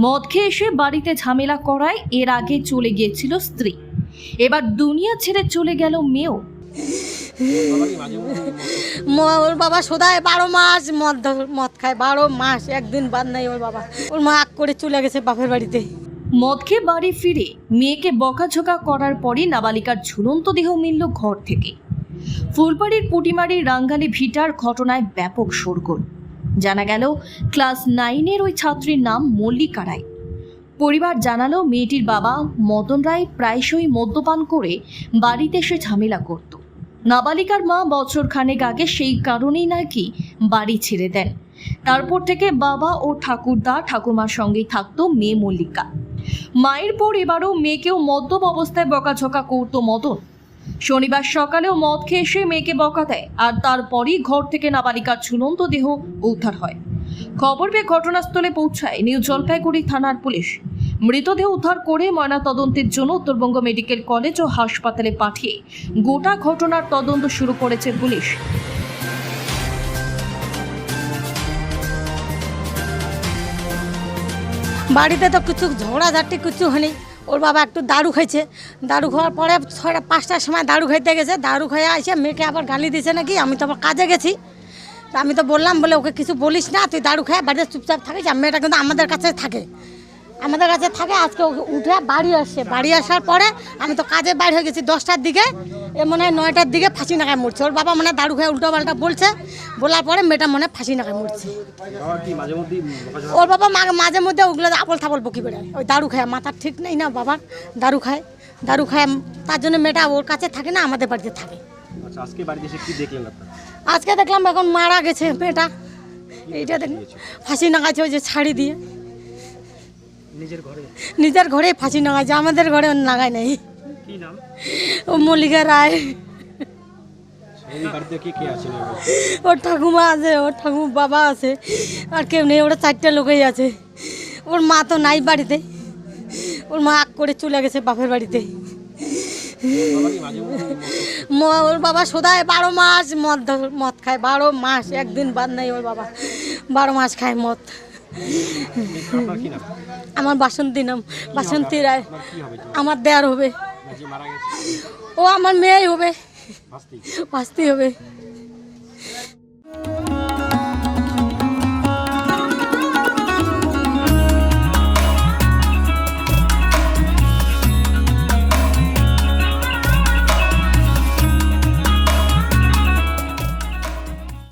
মদ খেয়ে এসে বাড়িতে ঝামেলা করায় এর আগে চলে গিয়েছিল স্ত্রী। এবার দুনিয়া ছেড়ে চলে গেল মেয়েও। ম- ওর বাবা সদায় বারো মাস মদ ধ- মদ খায় বারো মাস একদিন বাদ নাই ওর বাবা। ওর মা আগ করে চলে গেছে বাপের বাড়িতে। মদ খেয়ে বাড়ি ফিরে মেয়েকে বকাঝোকা করার পরই নাবালিকার ঝুলন্ত দেহ মিলল ঘর থেকে। ফুলবাড়ির পুটিমারির রাঙ্গালি ভিটার ঘটনায় ব্যাপক শোরগোল। জানা গেল, ক্লাস নাইনের ওই ছাত্রীর নাম মল্লিকা রায়। পরিবার জানালো মেয়েটির বাবা মদন রায় প্রায়শই মদ্যপান করে বাড়িতে এসে ঝামেলা করত। নাবালিকার মা বছর খানেক আগে সেই কারণেই নাকি বাড়ি ছেড়ে দেন। তারপর থেকে বাবা ও ঠাকুরদা ঠাকুমার সঙ্গেই থাকতো মেয়ে মল্লিকা। মায়ের পর এবারও মেয়েকেও মদ্যপ অবস্থায় বকাঝকা করতো মদন। শনিবার সকালেও মদ খেয়ে এসে মেয়েকে বকা দেয়, আর তারপরই ঘর থেকে নাবালিকার ঝুলন্ত দেহ উদ্ধার হয়। খবর পেয়ে ঘটনাস্থলে পৌঁছায় নিউ জলপাইগুড়ি থানার পুলিশ। মৃতদেহ উদ্ধার করে ময়না তদন্তের জন্য উত্তরবঙ্গ মেডিকেল কলেজ ও হাসপাতালে পাঠিয়ে গোটা ঘটনার তদন্ত শুরু করেছে পুলিশ। বাড়িতে তো কিছু ঝগড়াঝাটি কিছু হয়নি। ওর বাবা একটু দারু খাইছে। দারু খাওয়ার পরে ছয়টা পাঁচটার সময় দারু খাইতে গেছে। দারু খাইয়ে আসে মেয়েকে আবার গালি দিছে নাকি, আমি তো আবার কাজে গেছি। তা আমি তো বললাম, বলে ওকে কিছু বলিস না, তুই দারু খায় বাড়িতে চুপচাপ থাকিস, আর মেয়েটা কিন্তু আমাদের কাছে থাকে। আমাদের কাছে থাকে, আজকে ওকে উঠে বাড়ি আসছে বাড়ি আসার পরে আমি তো কাজে বাইরে হয়ে গেছি দশটার দিকে। এ মনে হয় নয়টার দিকে ফাঁসি নাকায় মরছে। ওর বাবা মানে দারু খেয়ে উল্টো পাল্টা বলছে বলার পরে মেয়েটা মনে হয় ফাঁসি নাকায় মরছে। ওর বাবা মা- মাঝে মধ্যে ওগুলো আপল থাপল বকি বেড়ায়। ওই দারু খায় মাথার ঠিক নেই না বাবার? দারু খায় দারু খায় তার জন্য মেয়েটা ওর কাছে থাকে না আমাদের বাড়িতে থাকে। আচ্ছা আজকে বাড়িতে এসে কি দেখলেন আজকে দেখলাম এখন মারা গেছে মেয়েটা। এইটা দেখ ফাঁসি নাগাছে ওই যে ছাড়ি দিয়ে। নিজের ঘরে? নিজের ঘরে ফাঁসি নাগাছে আমাদের ঘরে নাগায় নেই। কি নাম? ও মল্লিকা রায়। ওর ঠাকুমা আছে ওর ঠাকুর বাবা আছে আর কেউ নেই ওরা চারটে লোকেই আছে। ওর মা তো নাই বাড়িতে। ওর মা আগ করে চলে গেছে বাপের বাড়িতে। ওর বাবা সদায় বারো মাস মদ মদ খায়। বারো মাস একদিন বাদ নাই ওর বাবা। বারো মাস খায় মদ। আমার বাসন্তী নাম বাসন্তী রায়। আমার দেয়ার হবে। ও আমার মেয়েই হবে। বাস্তি। বাঁচতেই হবে।